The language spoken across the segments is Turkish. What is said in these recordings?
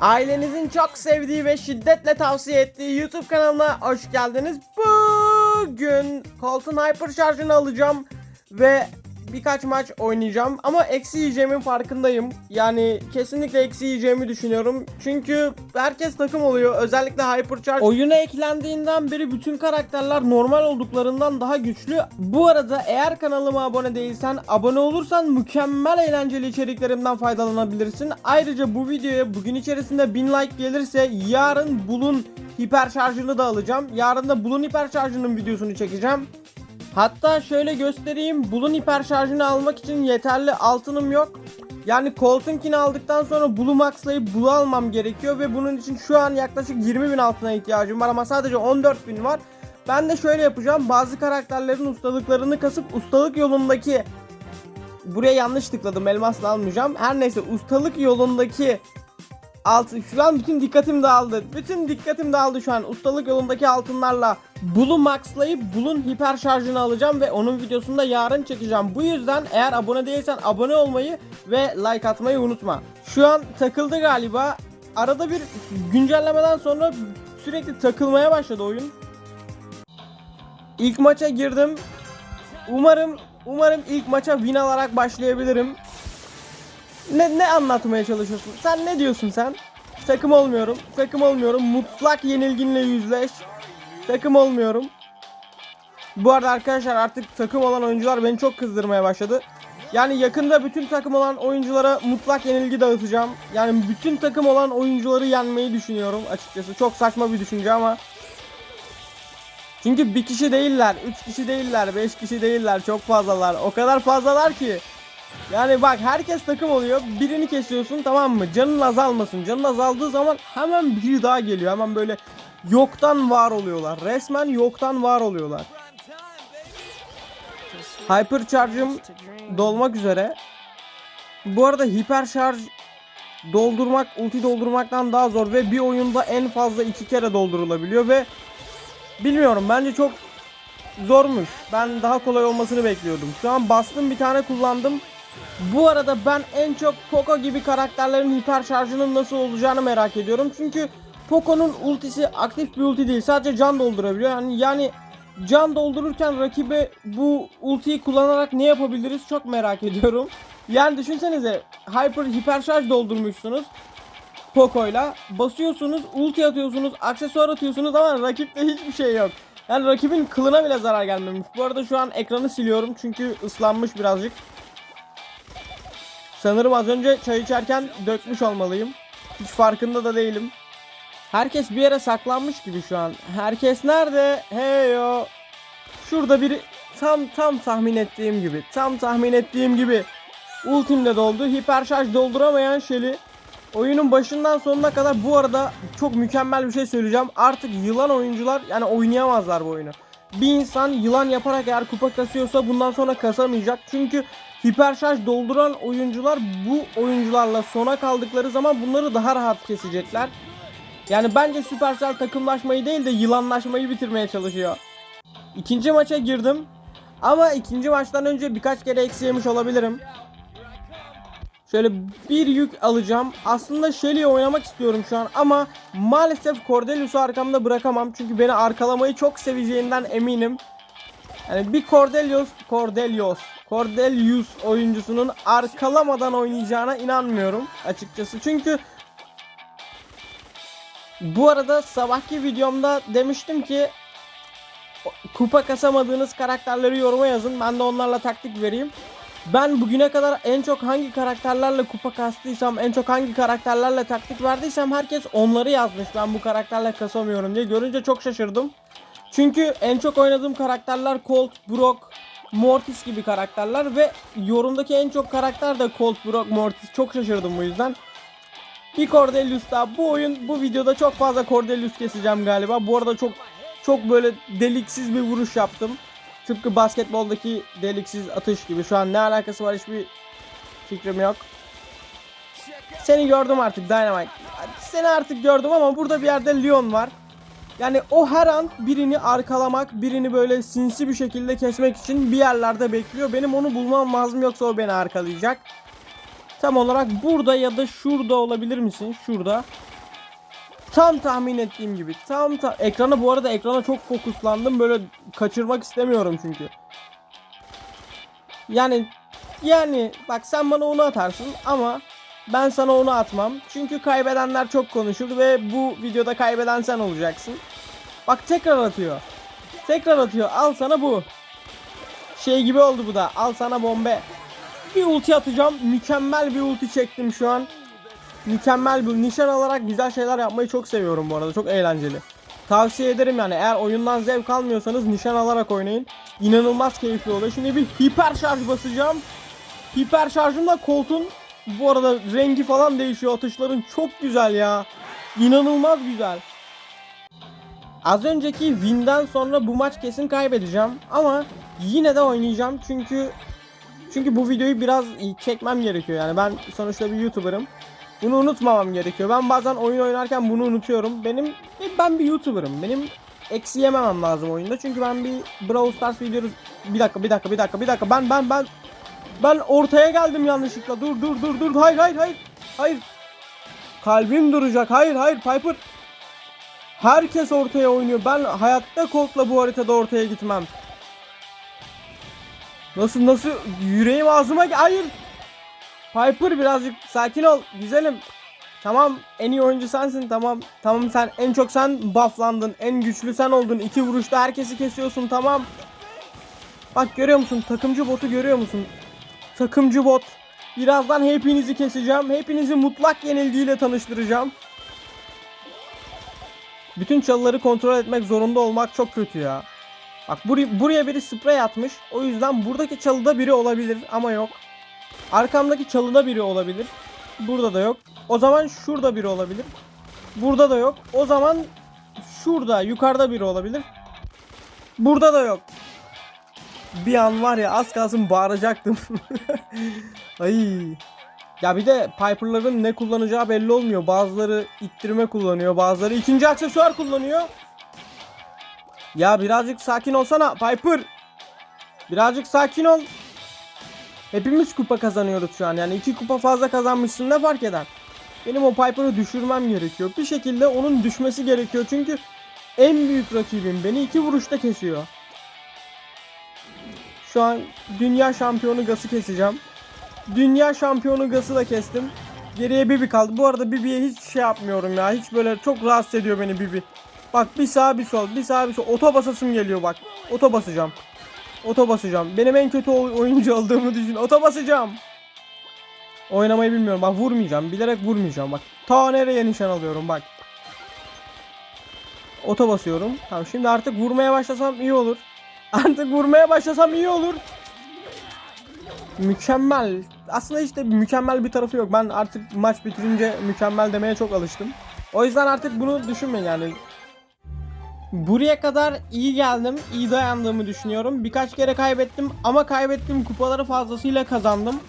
Ailenizin çok sevdiği ve şiddetle tavsiye ettiği YouTube kanalına hoş geldiniz. Bugün Colton Hyper şarjını alacağım ve birkaç maç oynayacağım ama eksi yiyeceğimin farkındayım. Yani kesinlikle eksi yiyeceğimi düşünüyorum. Çünkü herkes takım oluyor. Özellikle Hypercharge oyuna eklendiğinden beri bütün karakterler normal olduklarından daha güçlü. Bu arada eğer kanalıma abone değilsen abone olursan mükemmel eğlenceli içeriklerimden faydalanabilirsin. Ayrıca bu videoya bugün içerisinde 1000 like gelirse yarın Bulun hiper şarjını da alacağım. Yarın da Bulun hiper şarjının videosunu çekeceğim. Hatta şöyle göstereyim. Bulun hiper şarjını almak için yeterli altınım yok. Yani Colton'kini aldıktan sonra Blue Max'layıp Blue almam gerekiyor ve bunun için şu an yaklaşık 20 bin altına ihtiyacım var ama sadece 14 bin var. Ben de şöyle yapacağım. Bazı karakterlerin ustalıklarını kasıp ustalık yolundaki buraya yanlış tıkladım. Elmasla almayacağım. Her neyse ustalık yolundaki altın şu an bütün dikkatim dağıldı. Bütün dikkatim dağıldı şu an. Ustalık yolundaki altınlarla Bull'u maxlayıp Bull'un hiper şarjını alacağım ve onun videosunu da yarın çekeceğim. Bu yüzden eğer abone değilsen abone olmayı ve like atmayı unutma. Şu an takıldı galiba. Arada bir güncellemeden sonra sürekli takılmaya başladı oyun. İlk maça girdim. Umarım umarım ilk maça win alarak başlayabilirim. Ne, ne anlatmaya çalışıyorsun? Sen ne diyorsun sen? Takım olmuyorum. Takım olmuyorum. Mutlak yenilginle yüzleş. Takım olmuyorum. Bu arada arkadaşlar artık takım olan oyuncular beni çok kızdırmaya başladı. Yani yakında bütün takım olan oyunculara mutlak yenilgi dağıtacağım. Yani bütün takım olan oyuncuları yenmeyi düşünüyorum açıkçası. Çok saçma bir düşünce ama. Çünkü bir kişi değiller, üç kişi değiller, beş kişi değiller, çok fazlalar. O kadar fazlalar ki. Yani bak herkes takım oluyor. Birini kesiyorsun tamam mı? Canın azalmasın. Canın azaldığı zaman hemen biri daha geliyor. Hemen böyle yoktan var oluyorlar. Resmen yoktan var oluyorlar. Hypercharge'ım dolmak üzere. Bu arada hiper şarj doldurmak ulti doldurmaktan daha zor ve bir oyunda en fazla iki kere doldurulabiliyor ve bilmiyorum bence çok zormuş. Ben daha kolay olmasını bekliyordum. Şu an bastım bir tane kullandım. Bu arada ben en çok Poco gibi karakterlerin hiper şarjının nasıl olacağını merak ediyorum. Çünkü Poco'nun ultisi aktif bir ulti değil. Sadece can doldurabiliyor. Yani yani can doldururken rakibe bu ultiyi kullanarak ne yapabiliriz çok merak ediyorum. Yani düşünsenize hyper hiper şarj doldurmuşsunuz. Poco'yla basıyorsunuz, ulti atıyorsunuz, aksesuar atıyorsunuz ama rakipte hiçbir şey yok. Yani rakibin kılına bile zarar gelmemiş. Bu arada şu an ekranı siliyorum çünkü ıslanmış birazcık. Sanırım az önce çay içerken dökmüş olmalıyım. Hiç farkında da değilim. Herkes bir yere saklanmış gibi şu an. Herkes nerede? Heyo. Şurada biri tam tam tahmin ettiğim gibi. Tam tahmin ettiğim gibi. Ultimle doldu. Hiper şarj dolduramayan Shelly. Oyunun başından sonuna kadar bu arada çok mükemmel bir şey söyleyeceğim. Artık yılan oyuncular yani oynayamazlar bu oyunu. Bir insan yılan yaparak eğer kupa kasıyorsa bundan sonra kasamayacak. Çünkü hiper şarj dolduran oyuncular bu oyuncularla sona kaldıkları zaman bunları daha rahat kesecekler. Yani bence Supercell takımlaşmayı değil de yılanlaşmayı bitirmeye çalışıyor. İkinci maça girdim. Ama ikinci maçtan önce birkaç kere eksi yemiş olabilirim. Şöyle bir yük alacağım. Aslında Shelly'i oynamak istiyorum şu an ama maalesef Cordelius'u arkamda bırakamam. Çünkü beni arkalamayı çok seveceğinden eminim. Yani bir Cordelius, Cordelius, Cordelius oyuncusunun arkalamadan oynayacağına inanmıyorum açıkçası. Çünkü bu arada sabahki videomda demiştim ki kupa kasamadığınız karakterleri yoruma yazın. Ben de onlarla taktik vereyim. Ben bugüne kadar en çok hangi karakterlerle kupa kastıysam, en çok hangi karakterlerle taktik verdiysem herkes onları yazmış. Ben bu karakterle kasamıyorum diye. Görünce çok şaşırdım. Çünkü en çok oynadığım karakterler Colt, Brock, Mortis gibi karakterler ve yorumdaki en çok karakter de Colt, Brock, Mortis. Çok şaşırdım bu yüzden. Bir Cordelius daha. Bu oyun, bu videoda çok fazla Cordelius keseceğim galiba. Bu arada çok çok böyle deliksiz bir vuruş yaptım. Tıpkı basketboldaki deliksiz atış gibi. Şu an ne alakası var hiçbir fikrim yok. Seni gördüm artık Dynamite. Seni artık gördüm ama burada bir yerde Leon var. Yani o her an birini arkalamak, birini böyle sinsi bir şekilde kesmek için bir yerlerde bekliyor. Benim onu bulmam lazım yoksa o beni arkalayacak. Tam olarak burada ya da şurada olabilir misin? Şurada. Tam tahmin ettiğim gibi. Tam ta ekrana bu arada ekrana çok fokuslandım. Böyle kaçırmak istemiyorum çünkü. Yani yani bak sen bana onu atarsın ama ben sana onu atmam. Çünkü kaybedenler çok konuşur ve bu videoda kaybeden sen olacaksın. Bak tekrar atıyor. Tekrar atıyor. Al sana bu. Şey gibi oldu bu da. Al sana bombe. Bir ulti atacağım. Mükemmel bir ulti çektim şu an. Mükemmel bir nişan alarak güzel şeyler yapmayı çok seviyorum bu arada. Çok eğlenceli. Tavsiye ederim yani eğer oyundan zevk almıyorsanız nişan alarak oynayın. İnanılmaz keyifli oluyor. Şimdi bir hiper şarj basacağım. Hiper şarjımla koltuğun bu arada rengi falan değişiyor. Atışların çok güzel ya. İnanılmaz güzel. Az önceki win'den sonra bu maç kesin kaybedeceğim ama yine de oynayacağım çünkü çünkü bu videoyu biraz çekmem gerekiyor yani ben sonuçta bir YouTuber'ım. Bunu unutmamam gerekiyor. Ben bazen oyun oynarken bunu unutuyorum. Benim ben bir YouTuber'ım. Benim eksi yememem lazım oyunda. Çünkü ben bir Brawl Stars videosu bir dakika bir dakika bir dakika bir dakika ben ben ben ben ortaya geldim yanlışlıkla. Dur dur dur dur. Hayır hayır hayır. Hayır. Kalbim duracak. Hayır hayır Piper. Herkes ortaya oynuyor. Ben hayatta Colt'la bu haritada ortaya gitmem. Nasıl nasıl yüreğim ağzıma Hayır. Piper birazcık sakin ol güzelim. Tamam en iyi oyuncu sensin tamam. Tamam sen en çok sen bufflandın. En güçlü sen oldun. İki vuruşta herkesi kesiyorsun tamam. Bak görüyor musun takımcı botu görüyor musun? Takımcı bot. Birazdan hepinizi keseceğim. Hepinizi mutlak yenilgiyle tanıştıracağım. Bütün çalıları kontrol etmek zorunda olmak çok kötü ya. Bak buraya, buraya biri sprey atmış. O yüzden buradaki çalıda biri olabilir ama yok. Arkamdaki çalıda biri olabilir. Burada da yok. O zaman şurada biri olabilir. Burada da yok. O zaman şurada yukarıda biri olabilir. Burada da yok. Bir an var ya az kalsın bağıracaktım. Ay. Ya bir de Piper'ların ne kullanacağı belli olmuyor. Bazıları ittirme kullanıyor, bazıları ikinci aksesuar kullanıyor. Ya birazcık sakin olsana Piper. Birazcık sakin ol. Hepimiz kupa kazanıyoruz şu an. Yani iki kupa fazla kazanmışsın ne fark eder? Benim o Piper'ı düşürmem gerekiyor. Bir şekilde onun düşmesi gerekiyor. Çünkü en büyük rakibim beni iki vuruşta kesiyor. Şu an dünya şampiyonu Gas'ı keseceğim. Dünya şampiyonu Gas'ı da kestim. Geriye Bibi kaldı. Bu arada Bibi'ye hiç şey yapmıyorum ya. Hiç böyle çok rahatsız ediyor beni Bibi. Bak bir sağ bir sol, bir sağ bir sol. Oto basasım geliyor bak. Oto basacağım. Oto basacağım. Benim en kötü oy- oyuncu olduğumu düşün. Oto basacağım. Oynamayı bilmiyorum. Bak vurmayacağım. Bilerek vurmayacağım. Bak ta nereye nişan alıyorum bak. Oto basıyorum. Tamam şimdi artık vurmaya başlasam iyi olur. Artık vurmaya başlasam iyi olur. Mükemmel. Aslında işte mükemmel bir tarafı yok. Ben artık maç bitirince mükemmel demeye çok alıştım. O yüzden artık bunu düşünmeyin yani. Buraya kadar iyi geldim, iyi dayandığımı düşünüyorum. Birkaç kere kaybettim ama kaybettiğim kupaları fazlasıyla kazandım.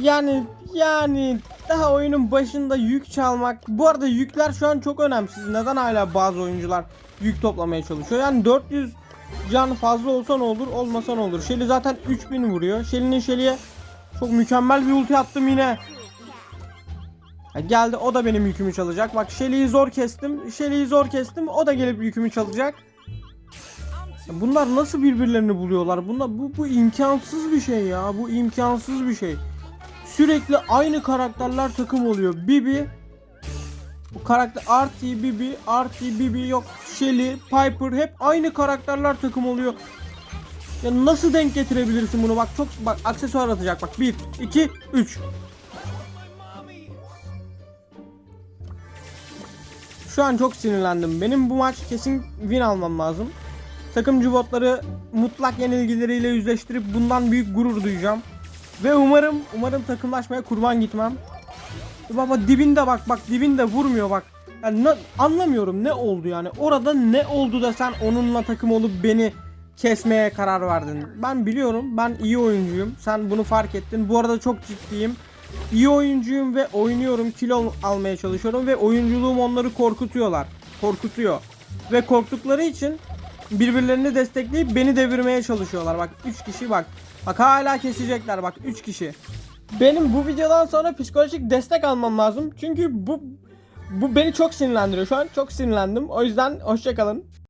Yani yani daha oyunun başında yük çalmak. Bu arada yükler şu an çok önemsiz. Neden hala bazı oyuncular yük toplamaya çalışıyor? Yani 400 can fazla olsa ne olur, olmasa ne olur? Shelly zaten 3000 vuruyor. Shelly'nin Shelly'e çok mükemmel bir ulti attım yine. Geldi o da benim yükümü çalacak. Bak Shelly'yi zor kestim. Shelly'yi zor kestim. O da gelip yükümü çalacak. Bunlar nasıl birbirlerini buluyorlar? Bunlar bu bu imkansız bir şey ya. Bu imkansız bir şey. Sürekli aynı karakterler takım oluyor. Bibi bu karakter Artie, Bibi, Artie, Bibi yok Shelly, Piper hep aynı karakterler takım oluyor. Ya nasıl denk getirebilirsin bunu? Bak çok bak aksesuar atacak bak. 1 2 3. Şu an çok sinirlendim. Benim bu maç kesin win almam lazım. Takımcı botları mutlak yenilgileriyle yüzleştirip bundan büyük gurur duyacağım. Ve umarım umarım takımlaşmaya kurban gitmem. Baba dibinde bak bak dibinde vurmuyor bak. Yani ne- anlamıyorum ne oldu yani. Orada ne oldu da sen onunla takım olup beni kesmeye karar verdin. Ben biliyorum ben iyi oyuncuyum. Sen bunu fark ettin. Bu arada çok ciddiyim. İyi oyuncuyum ve oynuyorum. Kilo almaya çalışıyorum ve oyunculuğum onları korkutuyorlar. Korkutuyor. Ve korktukları için birbirlerini destekleyip beni devirmeye çalışıyorlar. Bak 3 kişi bak. Bak hala kesecekler bak 3 kişi. Benim bu videodan sonra psikolojik destek almam lazım. Çünkü bu Bu beni çok sinirlendiriyor şu an. Çok sinirlendim. O yüzden hoşçakalın.